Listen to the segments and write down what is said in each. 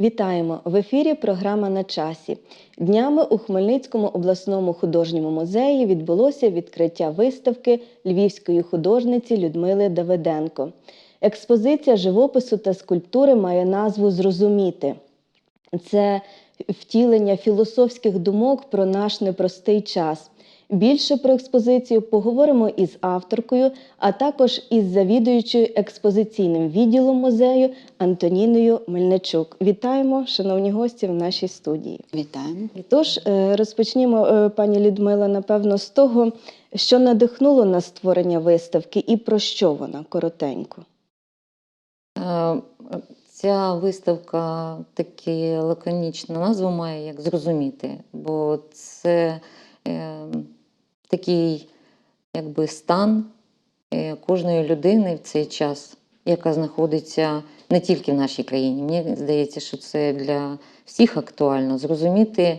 Вітаємо! В ефірі програма на часі. Днями у Хмельницькому обласному художньому музеї відбулося відкриття виставки львівської художниці Людмили Давиденко. Експозиція живопису та скульптури має назву Зрозуміти. Це втілення філософських думок про наш непростий час. Більше про експозицію поговоримо із авторкою, а також із завідуючою експозиційним відділом музею Антоніною Мельничук. Вітаємо, шановні гості, в нашій студії. Вітаємо. Тож е, розпочнімо, е, пані Людмила, напевно, з того, що надихнуло на створення виставки і про що вона коротенько. Е, Ця виставка таки лаконічну назву має, як зрозуміти, бо це такий якби стан е, кожної людини в цей час, яка знаходиться не тільки в нашій країні. Мені здається, що це для всіх актуально. Зрозуміти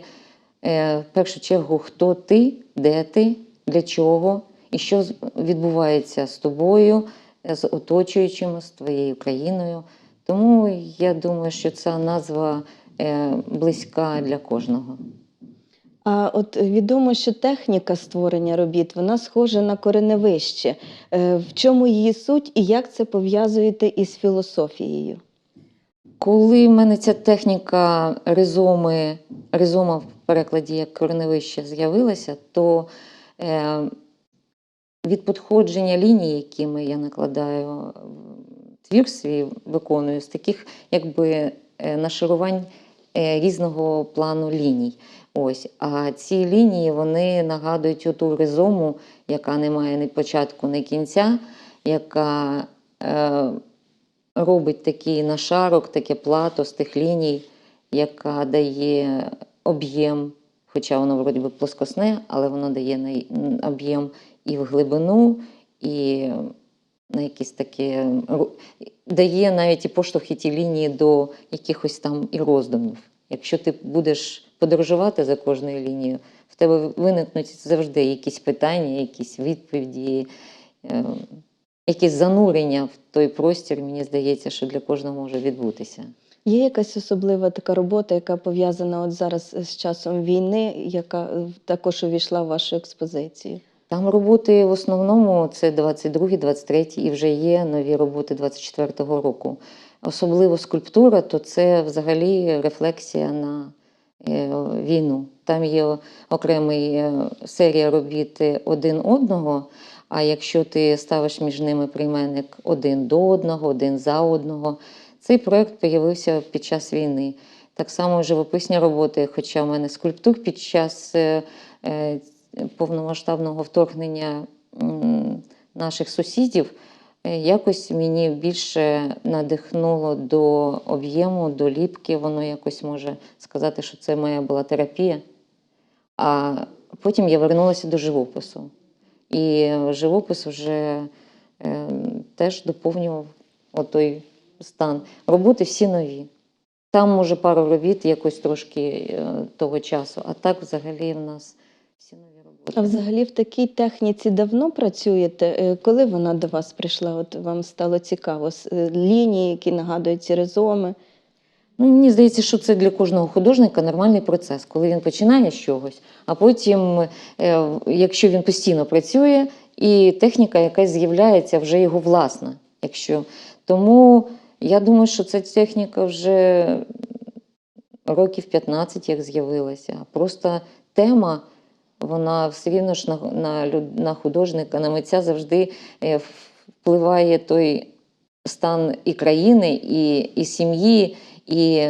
е, в першу чергу, хто ти, де ти, для чого і що відбувається з тобою, е, з оточуючими, з твоєю країною. Тому я думаю, що ця назва близька для кожного. А от відомо, що техніка створення робіт вона схожа на кореневище. Е, В чому її суть і як це пов'язуєте із філософією? Коли в мене ця техніка ризоми, ризома в перекладі як кореневище з'явилася, то е, від подходження ліній, якими я накладаю твір свій, виконую, з таких якби е, нашарувань е, різного плану ліній. Ось. А ці лінії вони нагадують оту ризому, яка не має ні початку, ні кінця, яка е, робить такий нашарок, таке плато з тих ліній, яка дає об'єм, хоча воно вроді би плоскосне, але воно дає об'єм і в глибину, і на якісь таке ру- дає навіть і поштовхи ті лінії до якихось там і роздумів. Якщо ти будеш подорожувати за кожною лінією, в тебе виникнуть завжди якісь питання, якісь відповіді. е, якесь занурення в той простір, мені здається, що для кожного може відбутися. Є якась особлива така робота, яка пов'язана от зараз з часом війни, яка е, також увійшла в вашу експозицію? Там роботи в основному це 22, 23 і вже є нові роботи 24-го року. Особливо скульптура, то це взагалі рефлексія на е, війну. Там є окремий е, серія робіт один одного. А якщо ти ставиш між ними прийменник один до одного, один за одного, цей проект з'явився під час війни. Так само живописні роботи, хоча в мене скульптур під час е, е, повномасштабного вторгнення наших сусідів, е, якось мені більше надихнуло до об'єму, до ліпки. Воно якось може сказати, що це моя була терапія. А потім я вернулася до живопису. І живопис вже е, теж доповнював отой стан. Роботи всі нові. Там, може, пару робіт якось трошки е, того часу, а так взагалі в нас всі нові. А взагалі в такій техніці давно працюєте? Е, Коли вона до вас прийшла? От вам стало цікаво? Е, Лінії, які нагадують ці ризоми? Ну, мені здається, що це для кожного художника нормальний процес, коли він починає з чогось, а потім, е, якщо він постійно працює, і техніка якась з'являється вже його власна. Якщо... Тому я думаю, що ця техніка вже років 15 як з'явилася. Просто тема, вона все рівно ж на, на, на художника, на митця завжди е, впливає той стан і країни, і, і сім'ї, і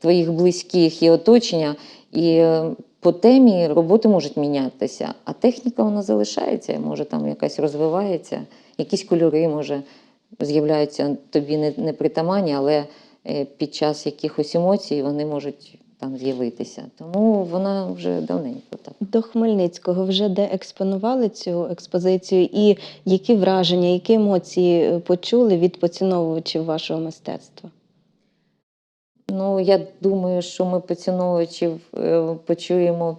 твоїх близьких, і оточення. І е, по темі роботи можуть мінятися, а техніка вона залишається, може там якась розвивається, якісь кольори, може, з'являються тобі не, не притаманні, але е, під час якихось емоцій вони можуть там з'явитися. Тому вона вже давненько так. До Хмельницького вже де експонували цю експозицію, і які враження, які емоції е, почули від поціновувачів вашого мистецтва? Ну, я думаю, що ми поціновувачів е, почуємо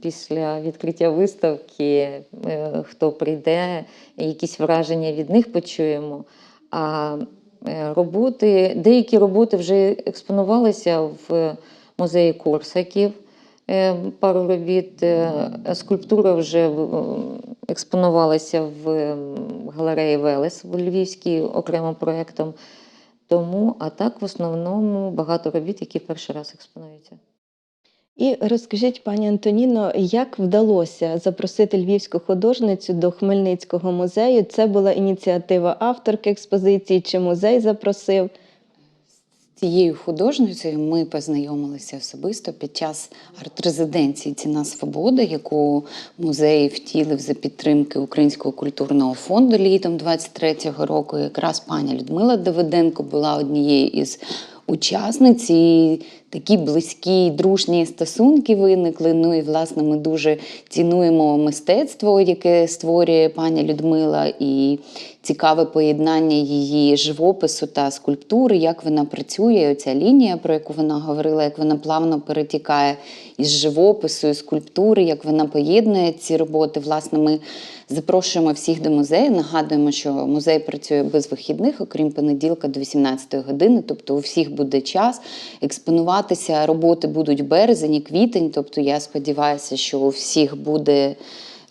після відкриття виставки, е, хто прийде, якісь враження від них почуємо. А Роботи, деякі роботи вже експонувалися в музеї Корсаків. е, Пару робіт. Е, Скульптура вже е, експонувалася в галереї Велес в Львівській окремим проєктом. Тому, а так в основному багато робіт, які перший раз експонуються. І розкажіть, пані Антоніно, як вдалося запросити львівську художницю до Хмельницького музею? Це була ініціатива авторки експозиції, чи музей запросив? Цією художницею ми познайомилися особисто під час арт-резиденції Ціна свободи, яку музей втілив за підтримки Українського культурного фонду літом 23-го року. Якраз пані Людмила Давиденко була однією із учасниць. І такі близькі дружні стосунки виникли. Ну і власне ми дуже цінуємо мистецтво, яке створює пані Людмила, і цікаве поєднання її живопису та скульптури, як вона працює. Оця лінія, про яку вона говорила, як вона плавно перетікає із живопису, і скульптури, як вона поєднує ці роботи. Власне, ми запрошуємо всіх до музею. Нагадуємо, що музей працює без вихідних, окрім понеділка до 18 години. Тобто у всіх буде час. Експонуватися роботи будуть березень і квітень. Тобто я сподіваюся, що у всіх буде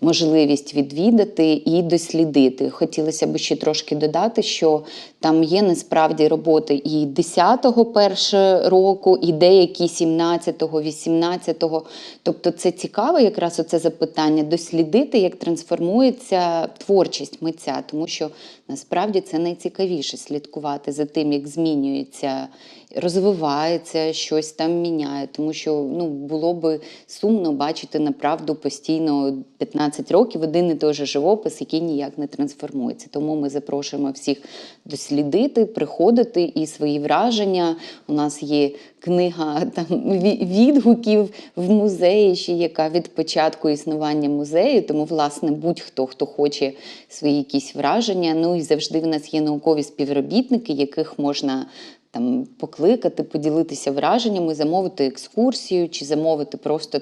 можливість відвідати і дослідити. Хотілося б ще трошки додати, що там є насправді роботи і 10-го першого року, і деякі 17-го, 18-го. Тобто це цікаво якраз оце запитання дослідити, як трансформується творчість митця, тому що насправді це найцікавіше слідкувати за тим, як змінюється, розвивається, щось там міняє. Тому що ну, було би сумно бачити направду постійно 15 років один і той же живопис, який ніяк не трансформується. Тому ми запрошуємо всіх дослідити, приходити і свої враження. У нас є книга там відгуків в музеї, ще яка від початку існування музею. Тому, власне, будь-хто хто хоче свої якісь враження. Ну і завжди в нас є наукові співробітники, яких можна. Там покликати, поділитися враженнями, замовити екскурсію чи замовити просто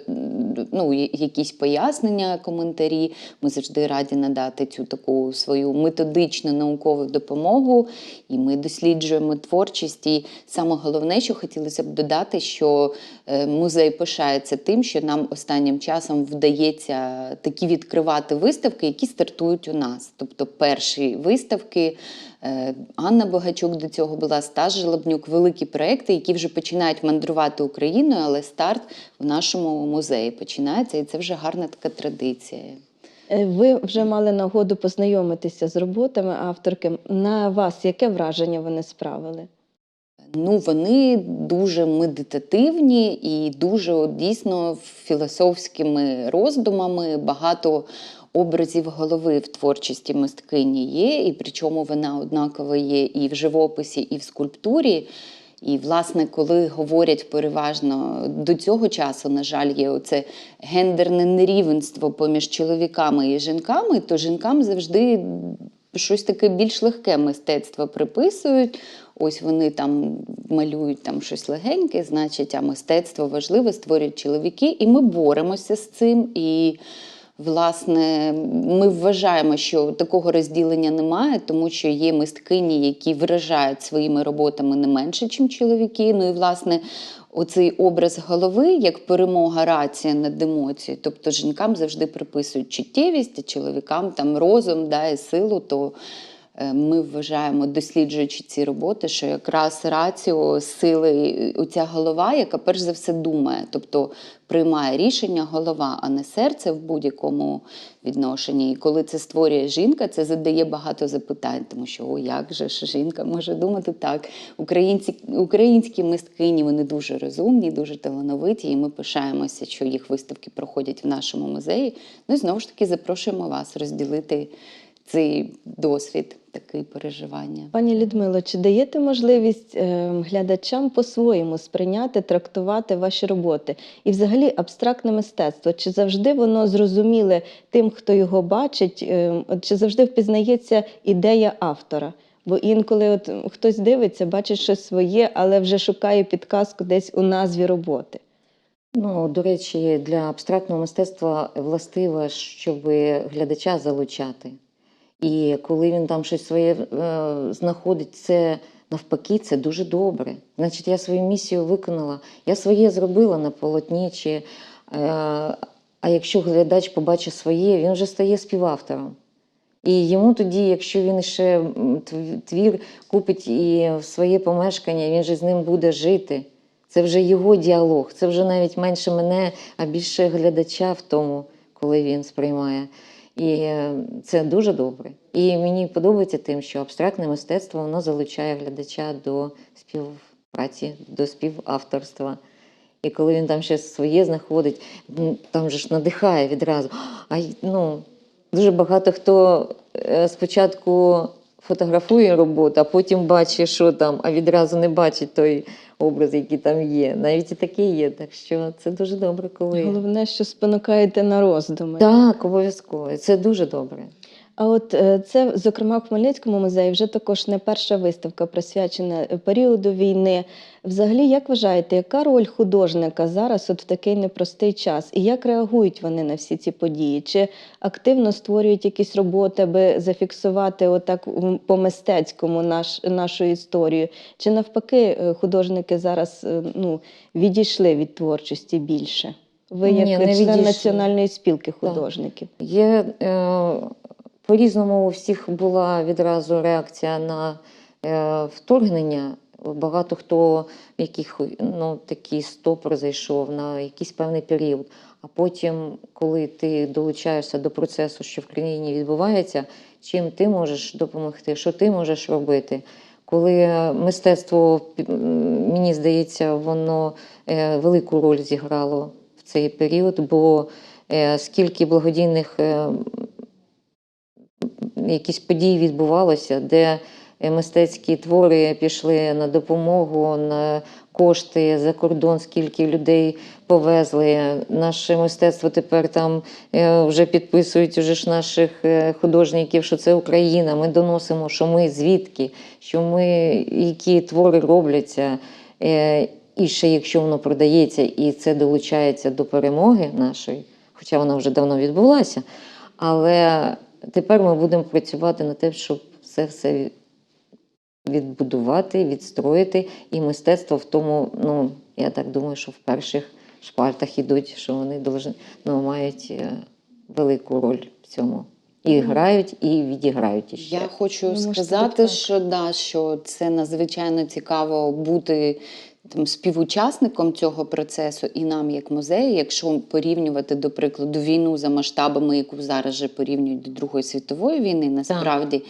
ну, якісь пояснення, коментарі. Ми завжди раді надати цю таку свою методичну наукову допомогу. І ми досліджуємо творчість. І саме головне, що хотілося б додати, що е, музей пишається тим, що нам останнім часом вдається такі відкривати виставки, які стартують у нас. Тобто перші виставки. Е, Анна Богачук до цього була Стас Желобнюк, великі проекти, які вже починають мандрувати Україною, але старт в нашому музеї починається, і це вже гарна така традиція. Е, Ви вже мали нагоду познайомитися з роботами авторки. На вас яке враження вони справили? Ну, вони дуже медитативні і дуже дійсно філософськими роздумами. Багато образів голови в творчості мисткині є, і причому вона однаково є і в живописі, і в скульптурі. І, власне, коли говорять переважно до цього часу, на жаль, є оце гендерне нерівенство поміж чоловіками і жінками, то жінкам завжди щось таке більш легке мистецтво приписують. Ось вони там малюють там щось легеньке, значить, а мистецтво важливе створюють чоловіки, і ми боремося з цим. І Власне, ми вважаємо, що такого розділення немає, тому що є мисткині, які вражають своїми роботами не менше, ніж чоловіки. Ну і власне, оцей образ голови як перемога рація над емоцією. Тобто жінкам завжди приписують чуттєвість, а чоловікам там розум да, і силу. То ми вважаємо, досліджуючи ці роботи, що якраз раціо сили, оця голова, яка перш за все думає, тобто приймає рішення голова, а не серце в будь-якому відношенні. І коли це створює жінка, це задає багато запитань, тому що о, як же ж жінка може думати так. Українці, українські мисткині вони дуже розумні, дуже талановиті, і ми пишаємося, що їх виставки проходять в нашому музеї. Ну і знову ж таки запрошуємо вас розділити цей досвід, такий переживання. Пані Людмило, чи даєте можливість е, глядачам по-своєму сприйняти, трактувати ваші роботи? І взагалі абстрактне мистецтво, чи завжди воно зрозуміле тим, хто його бачить, е, чи завжди впізнається ідея автора? Бо інколи от хтось дивиться, бачить щось своє, але вже шукає підказку десь у назві роботи. Ну, до речі, для абстрактного мистецтва властиво, щоб глядача залучати. І коли він там щось своє е, знаходить, це навпаки, це дуже добре. Значить, я свою місію виконала, я своє зробила на полотні. Чи, е, а якщо глядач побачить своє, він вже стає співавтором. І йому тоді, якщо він ще твір купить і в своє помешкання, він же з ним буде жити. Це вже його діалог, це вже навіть менше мене, а більше глядача в тому, коли він сприймає. І е, це дуже добре. І мені подобається тим, що абстрактне мистецтво воно залучає глядача до співпраці, до співавторства. І коли він там ще своє знаходить, там же ж надихає відразу. А ну, дуже багато хто е, спочатку фотографує роботу, а потім бачить, що там, а відразу не бачить той образ, який там є. Навіть і таке є. Так що це дуже добре, коли. Головне, що спонукаєте на роздуми. Так, обов'язково. Це дуже добре. А от е, це, зокрема, в Хмельницькому музеї вже також не перша виставка присвячена е, періоду війни. Взагалі, як вважаєте, яка роль художника зараз от в такий непростий час? І як реагують вони на всі ці події? Чи активно створюють якісь роботи, аби зафіксувати отак по-мистецькому наш, нашу історію? Чи навпаки, е, художники зараз ну, відійшли від творчості більше? Ви Ні, як не член. Національної спілки художників? Є е, по-різному у всіх була відразу реакція на е, вторгнення. Багато хто яких ну, такий стопор зайшов на якийсь певний період. А потім, коли ти долучаєшся до процесу, що в країні відбувається, чим ти можеш допомогти, що ти можеш робити. Коли мистецтво, мені здається, воно е, велику роль зіграло в цей період, бо е, скільки благодійних якісь події відбувалося, де е, мистецькі твори пішли на допомогу, на кошти за кордон, скільки людей повезли. Наше мистецтво тепер там е, вже підписують уже ж наших е, художників, що це Україна. Ми доносимо, що ми звідки, що ми які твори робляться. І ще якщо воно продається і це долучається до перемоги нашої, хоча вона вже давно відбулася, але тепер ми будемо працювати над тим, щоб це все відбудувати, відстроїти. І мистецтво в тому, ну, я так думаю, що в перших шпальтах ідуть, що вони должны, ну, мають е, велику роль в цьому. І грають, і відіграють іще. Я хочу Ну, сказати, що да, що це надзвичайно цікаво бути там співучасником цього процесу, і нам, як музею, якщо порівнювати, до прикладу, війну за масштабами, яку зараз же порівнюють до Другої світової війни, насправді,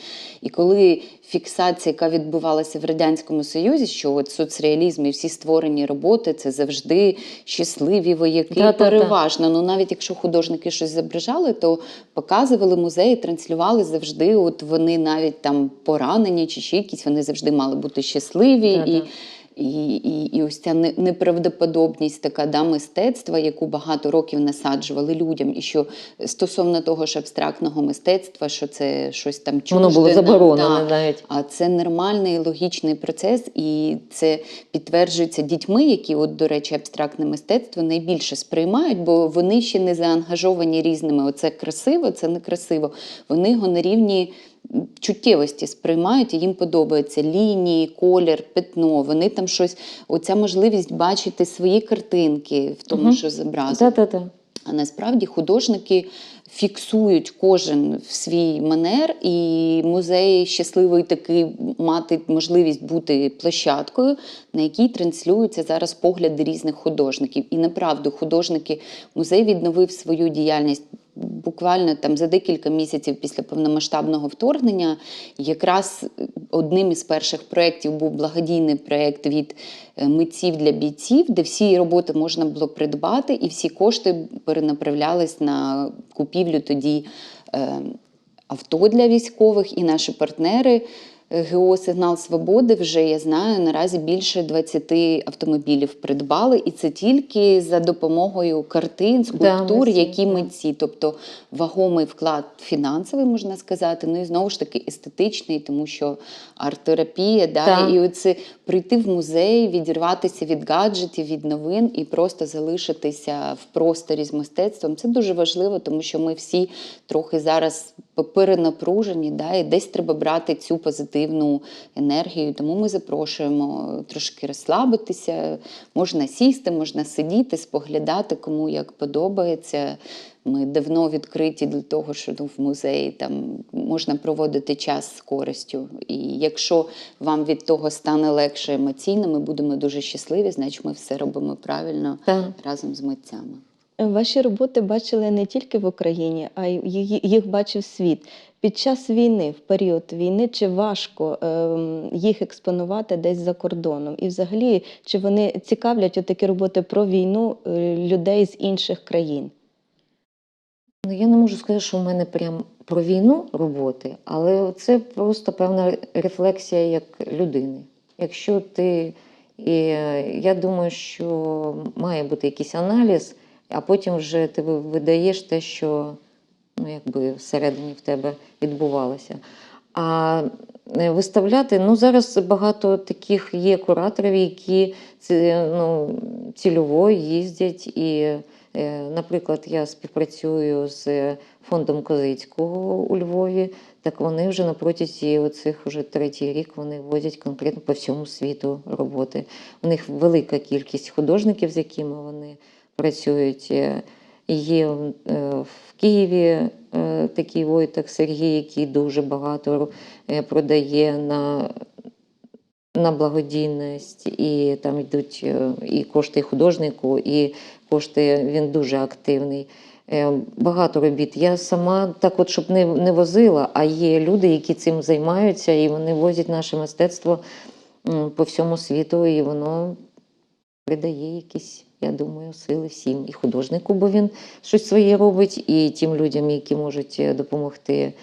і коли фіксація, яка відбувалася в радянському союзі, що от соцреалізм і всі створені роботи, це завжди щасливі вояки, Да-да-да. переважно. Ну навіть якщо художники щось зображали, то показували музеї, транслювали завжди. От вони навіть там поранені чи ще якісь, вони завжди мали бути щасливі. Да-да. І, і, і, і ось ця неправдоподобність така да, мистецтва, яку багато років насаджували людям. І що стосовно того ж абстрактного мистецтва, що це щось там чужде. Воно було заборонено да. навіть. А це нормальний логічний процес, і це підтверджується дітьми, які, от, до речі, абстрактне мистецтво найбільше сприймають, бо вони ще не заангажовані різними. Оце красиво, це некрасиво. Вони його на рівні чуттєвості сприймають, і їм подобаються лінії, колір, пятно. Вони там щось, оця можливість бачити свої картинки в тому, Мгм. що зобразують. Да-да-да. А насправді художники фіксують кожен в свій манер, і музей щасливий таки мати можливість бути площадкою, на якій транслюються зараз погляди різних художників. І направду художники музей відновив свою діяльність. Буквально там за декілька місяців після повномасштабного вторгнення, якраз одним із перших проєктів був благодійний проєкт від е, митців для бійців, де всі роботи можна було придбати, і всі кошти перенаправлялись на купівлю тоді е, авто для військових. І наші партнери ГО Сигнал Свободи вже я знаю наразі більше 20 автомобілів придбали, і це тільки за допомогою картин, скульптур, да, які митці, тобто вагомий вклад фінансовий, можна сказати, ну і знову ж таки естетичний, тому що арт-терапія, да, да. і оце прийти в музей, відірватися від гаджетів, від новин і просто залишитися в просторі з мистецтвом. Це дуже важливо, тому що ми всі трохи зараз перенапружені, да, і десь треба брати цю позитивну енергію. Тому ми запрошуємо трошки розслабитися. Можна сісти, можна сидіти, споглядати, кому як подобається. Ми давно відкриті для того, що ну, в музеї там можна проводити час з користю. І якщо вам від того стане легше емоційно, ми будемо дуже щасливі, значить ми все робимо правильно Так. разом з митцями. Ваші роботи бачили не тільки в Україні, а й їх бачив світ. Під час війни, в період війни, чи важко ем, їх експонувати десь за кордоном? І взагалі, чи вони цікавлять отакі роботи про війну е, людей з інших країн? Ну, я не можу сказати, що в мене прям про війну роботи, але це просто певна рефлексія як людини. Якщо ти, і е, я думаю, що має бути якийсь аналіз, а потім вже ти видаєш те, що ну, якби всередині в тебе відбувалося. А е, виставляти, ну зараз багато таких є кураторів, які ну, цільово їздять і. Е, Наприклад, я співпрацюю з фондом Козицького у Львові, так вони вже на оцих вже третій рік вони возять конкретно по всьому світу роботи. У них велика кількість художників, з якими вони працюють. Е, Є е, в Києві е, такий Войтак Сергій, який дуже багато е, продає на на благодійність, і там йдуть е, і кошти художнику, і кошти він дуже активний. Е, Багато робіт. Я сама так, от щоб не, не возила, а є люди, які цим займаються, і вони возять наше мистецтво по всьому світу, і воно придає якісь, я думаю, сили всім. І художнику, бо він щось своє робить, і тим людям, які можуть е, допомогти.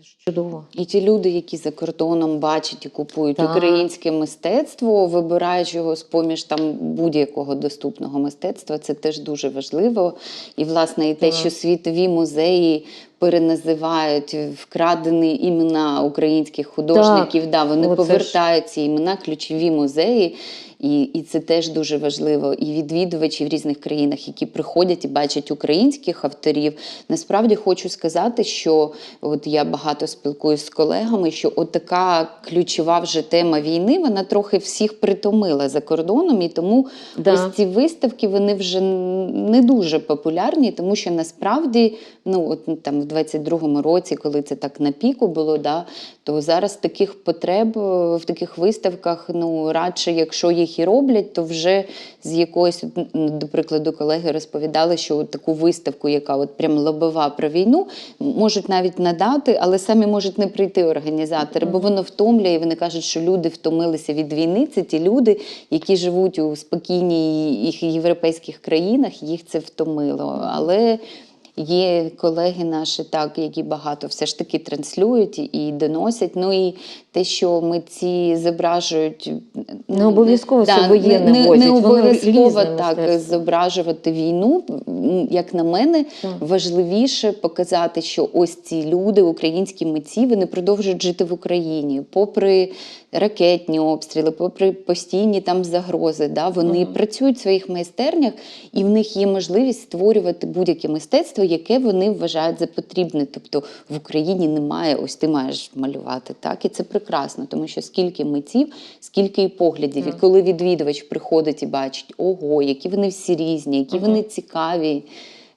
Це ж чудово. І ті люди, які за кордоном бачать і купують Так. українське мистецтво, вибирають його з поміж там будь-якого доступного мистецтва, це теж дуже важливо. І, власне, і те, Так. що світові музеї переназивають вкрадені імена українських художників, да, вони Оце повертають ці імена, ключові музеї. І, і це теж дуже важливо. І відвідувачі в різних країнах, які приходять і бачать українських авторів. Насправді хочу сказати, що от я багато спілкуюся з колегами, що от така ключова вже тема війни, вона трохи всіх притомила за кордоном, і тому Да. ось ці виставки вони вже не дуже популярні, тому що насправді, ну от там в 22-му році, коли це так на піку було, да, то зараз таких потреб е, в таких виставках, ну радше, якщо їх і роблять, то вже з якоїсь, до прикладу, колеги розповідали, що от таку виставку, яка от прям лобова про війну, можуть навіть надати, але самі можуть не прийти організатори, бо воно втомлює. і Вони кажуть, що люди втомилися від війни. Це ті люди, які живуть у спокійній європейських країнах, їх це втомило. Але Є колеги наші, так, які багато все ж таки транслюють і доносять. Ну і те, що митці зображують Не обов'язково це воєнне не, возять, не обов'язково так мистецтво. зображувати війну. Як на мене, Так. важливіше показати, що ось ці люди, українські митці, вони продовжують жити в Україні, попри ракетні обстріли, попри постійні там загрози. Да, вони Мгм. працюють в своїх майстернях, і в них є можливість створювати будь-яке мистецтво, яке вони вважають за потрібне. Тобто в Україні немає, ось ти маєш малювати. Так, і це прекрасно, тому що скільки митців, скільки і поглядів. І коли відвідувач приходить і бачить, ого, які вони всі різні, які Мгм. вони цікаві.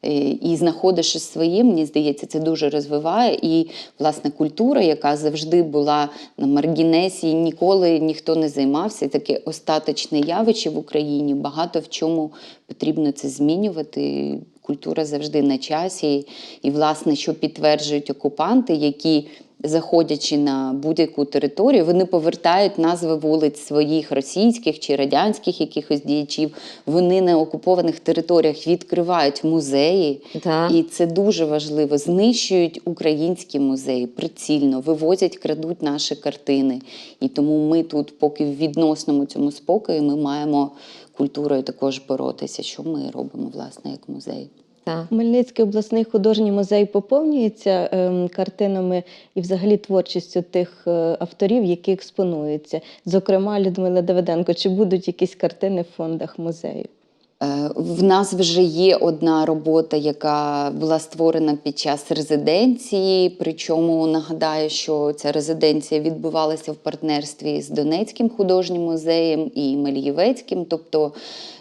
Е, І знаходиш своє, мені здається, це дуже розвиває. І власне культура, яка завжди була на маргінесі, ніколи ніхто не займався. Таке остаточне явище в Україні. Багато в чому потрібно це змінювати. Культура завжди на часі. І, власне, що підтверджують окупанти, які заходячи на будь-яку територію, вони повертають назви вулиць своїх російських чи радянських якихось діячів. Вони на окупованих територіях відкривають музеї, Так. і це дуже важливо. Знищують українські музеї прицільно, вивозять, крадуть наші картини. І тому ми тут, поки в відносному цьому спокої, ми маємо культурою також боротися, що ми робимо, власне, як музей. Так. Хмельницький обласний художній музей поповнюється е, картинами і взагалі творчістю тих е, авторів, які експонуються. Зокрема, Людмила Давиденко. Чи будуть якісь картини в фондах музею? Е, В нас вже є одна робота, яка була створена під час резиденції. Причому нагадаю, що ця резиденція відбувалася в партнерстві з Донецьким художнім музеєм і Мельєвецьким, тобто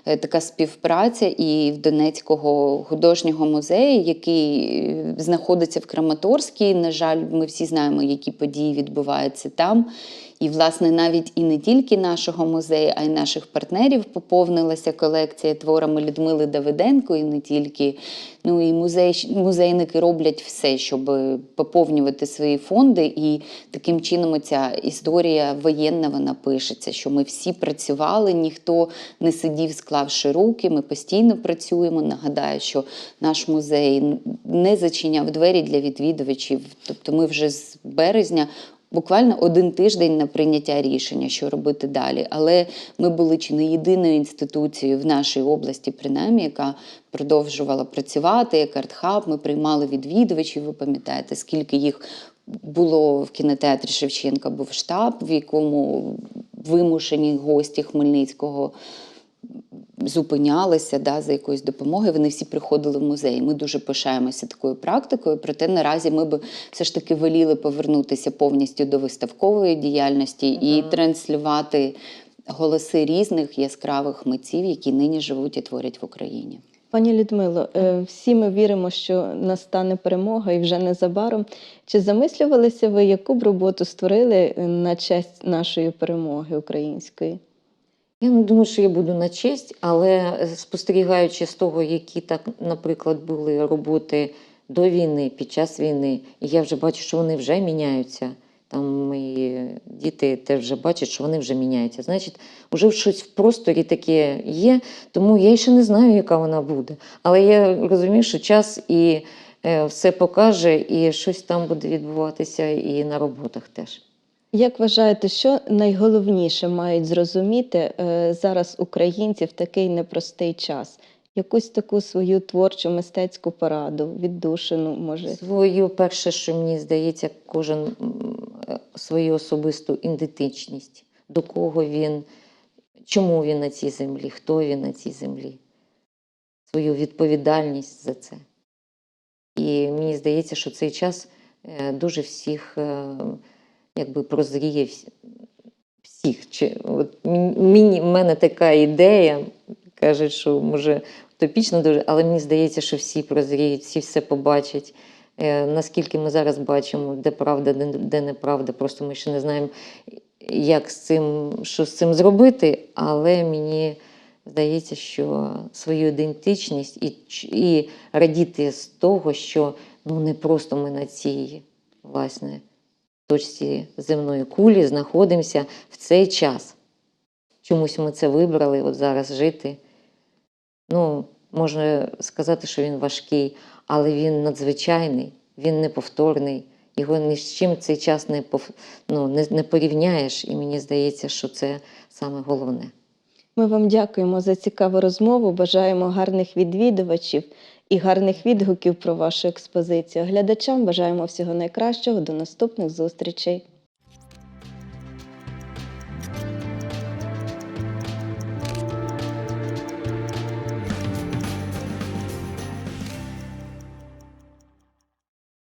е, така співпраця і в Донецького художнього музею, який е, знаходиться в Краматорській. На жаль, ми всі знаємо, які події відбуваються там. І, власне, навіть і не тільки нашого музею, а й наших партнерів поповнилася колекція творами Людмили Давиденко, і не тільки. Ну і музей, музейники роблять все, щоб поповнювати свої фонди. І таким чином ця історія воєнна вона пишеться, що ми всі працювали, ніхто не сидів, склавши руки. Ми постійно працюємо. Нагадаю, що наш музей не зачиняв двері для відвідувачів. Тобто, ми вже з березня буквально один тиждень на прийняття рішення, що робити далі. Але ми були чи не єдиною інституцією в нашій області, принаймні, яка продовжувала працювати як артхаб. Ми приймали відвідувачів. Ви пам'ятаєте, скільки їх було в кінотеатрі Шевченка, був штаб, в якому вимушені гості Хмельницького зупинялися да, за якоюсь допомогою. Вони всі приходили в музей. Ми дуже пишаємося такою практикою. Проте наразі ми би все ж таки воліли повернутися повністю до виставкової діяльності і транслювати голоси різних яскравих митців, які нині живуть і творять в Україні. Пані Людмило, е, всі ми віримо, що настане перемога і вже незабаром. Чи замислювалися ви, яку б роботу створили на честь нашої перемоги української? Я не думаю, що я буду на честь, але е, спостерігаючи з того, які так, наприклад, були роботи до війни, під час війни, і я вже бачу, що вони вже міняються. Там мої діти теж вже бачать, що вони вже міняються. Значить, вже щось в просторі таке є, тому я ще не знаю, яка вона буде. Але я розумію, що час і е, все покаже, і щось там буде відбуватися і на роботах теж. Як вважаєте, що найголовніше мають зрозуміти е, зараз українці в такий непростий час? Якусь таку свою творчу мистецьку пораду, віддушину, може. Свою перше, що мені здається, кожен е, свою особисту ідентичність, до кого він, чому він на цій землі, хто він на цій землі, свою відповідальність за це. І мені здається, що цей час е, дуже всіх якби прозріє всіх. Чи, от мені, в мене така ідея, кажуть, що може утопічно дуже, але мені здається, що всі прозріють, всі все побачать. Е, Наскільки ми зараз бачимо, де правда, де, де неправда, просто ми ще не знаємо, як з цим, що з цим зробити, але мені здається, що свою ідентичність і, і радіти з того, що ну не просто ми на цій власне точці земної кулі знаходимося в цей час. Чомусь ми це вибрали, от зараз жити. Ну, можна сказати, що він важкий, але він надзвичайний, він неповторний. Його ні з чим цей час не, ну, не, не порівняєш, і мені здається, що це саме головне. Ми вам дякуємо за цікаву розмову. Бажаємо гарних відвідувачів і гарних відгуків про вашу експозицію. Глядачам бажаємо всього найкращого. До наступних зустрічей.